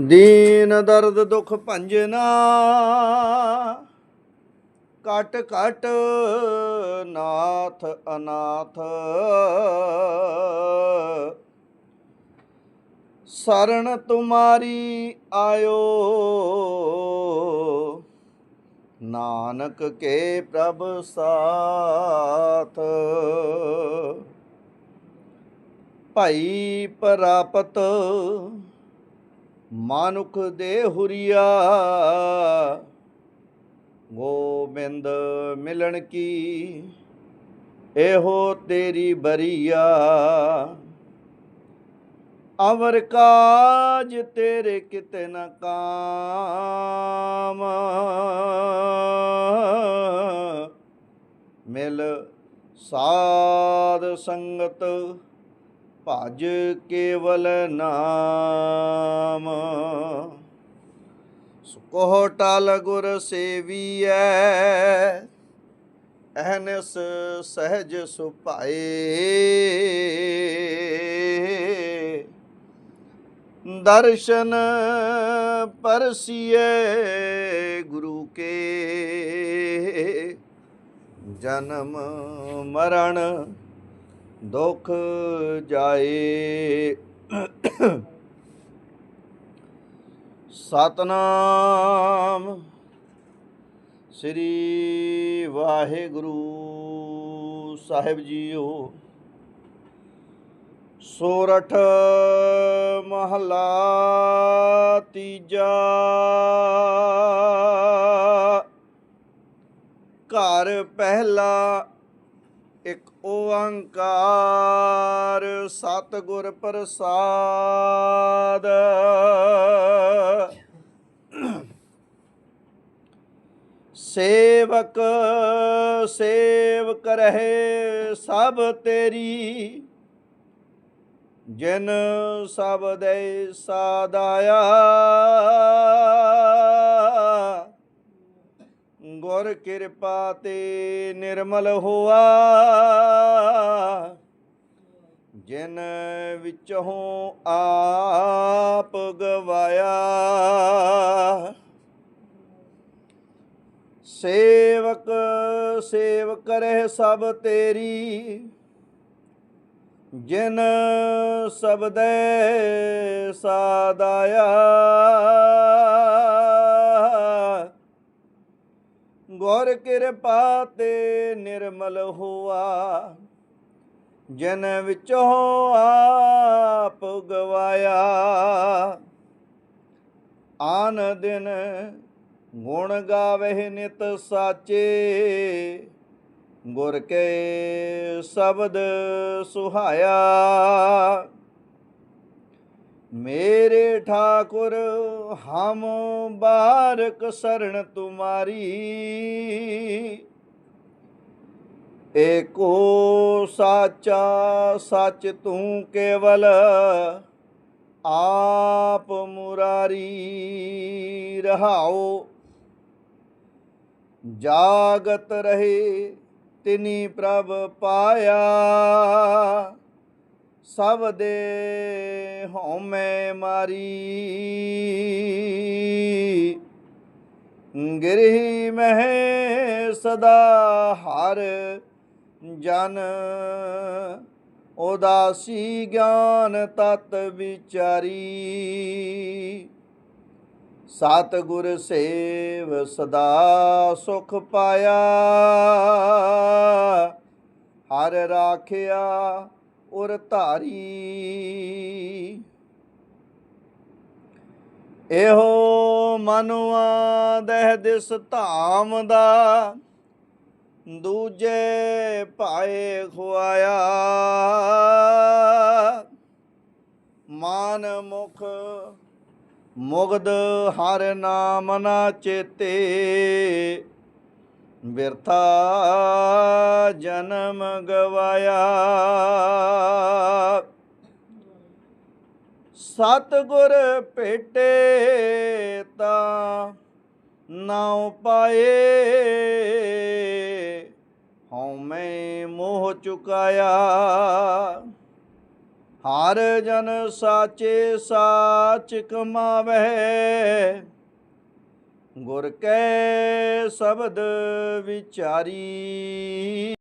ਦੀਨ ਦਰਦ ਦੁਖ ਭੰਜਨਾ ਕਟ ਕਟ ਨਾਥ ਅਨਾਥ। ਸਰਣ ਤੁਮਾਰੀ ਆਇਓ। ਨਾਨਕ ਕੇ ਪ੍ਰਭ ਸਾਥ। ਭਾਈ ਪ੍ਰਾਪਤ ਮਾਨੁਖ ਦੇ ਹੁਰੀਆ। ਗੋਬਿੰਦ ਮਿਲਣ ਕੀ? ਇਹੋ ਤੇਰੀ ਬਰੀਆ। ਅਵਰ ਕਾਜ ਤੇਰੇ ਕਿਤੇ ਨਾ ਕਾਮ। ਮਿਲ ਸਾਧ ਸੰਗਤ ਭਜ ਕੇਵਲ ਨਾਮ। ਸੁਕੋ ਟਲ ਗੁਰ ਸੇਵੀਐ, ਅਹਨਸ ਸਹਿਜ ਸੁਭਾਏ। ਦਰਸ਼ਨ ਪਰਸੀਏ ਗੁਰੂ ਕੇ, ਜਨਮ ਮਰਨ ਦੁਖ ਜਾਏ। ਸਤਨਾਮ। ਸ੍ਰੀ ਵਾਹਿਗੁਰੂ ਸਾਹਿਬ ਜੀਓ। ਸੋਰਠ ਮਹਲਾ ਤੀਜਾ। ਘਰ ਪਹਿਲਾ ਇੱਕ ਓੰਕਾਰ ਸਤਿਗੁਰ ਪ੍ਰਸਾਦ। ਸੇਵਕ, ਸੇਵ ਰਹੇ ਸਭ ਤੇਰੀ। ਜਿਨ ਸਭ ਦੇ ਸਾਦਾਇਆ, ਗੁਰ ਕਿਰਪਾ ਤੇ ਨਿਰਮਲ ਹੋਆ। ਜਿਨ ਵਿੱਚੋਂ ਆਪ ਗਵਾਇਆ ਸੇਵਕ ਸੇਵ ਕਰੇ ਸਭ ਤੇਰੀ। ਜਿਨ ਸਬਦੈ ਸਾਦਾਇਆ ਗੁਰ ਕਿਰਪਾ ਤੇ ਨਿਰਮਲ ਹੋਆ। ਜਨ ਵਿੱਚੋਂ ਆਪ ਗਵਾਇਆ। ਆਨ ਦਿਨ ਗੁਣ ਗਾਵੇ ਨਿਤ ਸਾਚੇ, ਗੁਰ ਕੇ ਸ਼ਬਦ ਸੁਹਾਇਆ। ਮੇਰੇ ਠਾਕੁਰ, ਹਮ ਬਾਰਕ ਸਰਣ ਤੁਮਾਰੀ। ਏਕੋ ਸਾਚਾ ਸੱਚ ਤੂੰ ਕੇਵਲ ਆਪ ਮੁਰਾਰੀ ਰਹਾਓ। ਜਾਗਤ ਰਹੇ ਤਿਨੀ ਪ੍ਰਭ ਪਾਇਆ। ਸਭ ਦੇ ਹਉਮੈ ਮਾਰੀ। ਗਿਰਹੀ ਮਹਿ ਸਦਾ ਹਰ ਜਨ। ਉਦਾਸੀ ਗਿਆਨ ਤਤ ਵਿਚਾਰੀ। ਸਤ ਗੁਰ ਸੇਵ ਸਦਾ ਸੁਖ ਪਾਇਆ। ਹਰ ਰਾਖਿਆ ਉਰ ਧਾਰੀ। ਇਹੋ ਮਨੁਆ ਦਹਿ ਦਿਸ ਧਾਮ ਦਾ, ਦੂਜੇ ਭਾਏ ਖੁਆਇਆ। ਮਾਨ ਮੁਖ ਮੁਗਦ ਹਰ ਨਾਮ ਨਾ ਚੇਤੇ। ਬਿਰਥਾ ਜਨਮ ਗਵਾਇਆ। ਸਤਗੁਰ ਭੇਟੇ ਤਾਂ ਨਾਉ ਪਾਏ। ਹਉ ਮੈਂ ਮੋਹ ਚੁਕਾਇਆ। ਹਰ ਜਨ ਸਾਚੇ ਸਾਚ ਕਮਾਵੈ ਗੁਰ ਕੈ ਸ਼ਬਦ ਵਿਚਾਰੀ।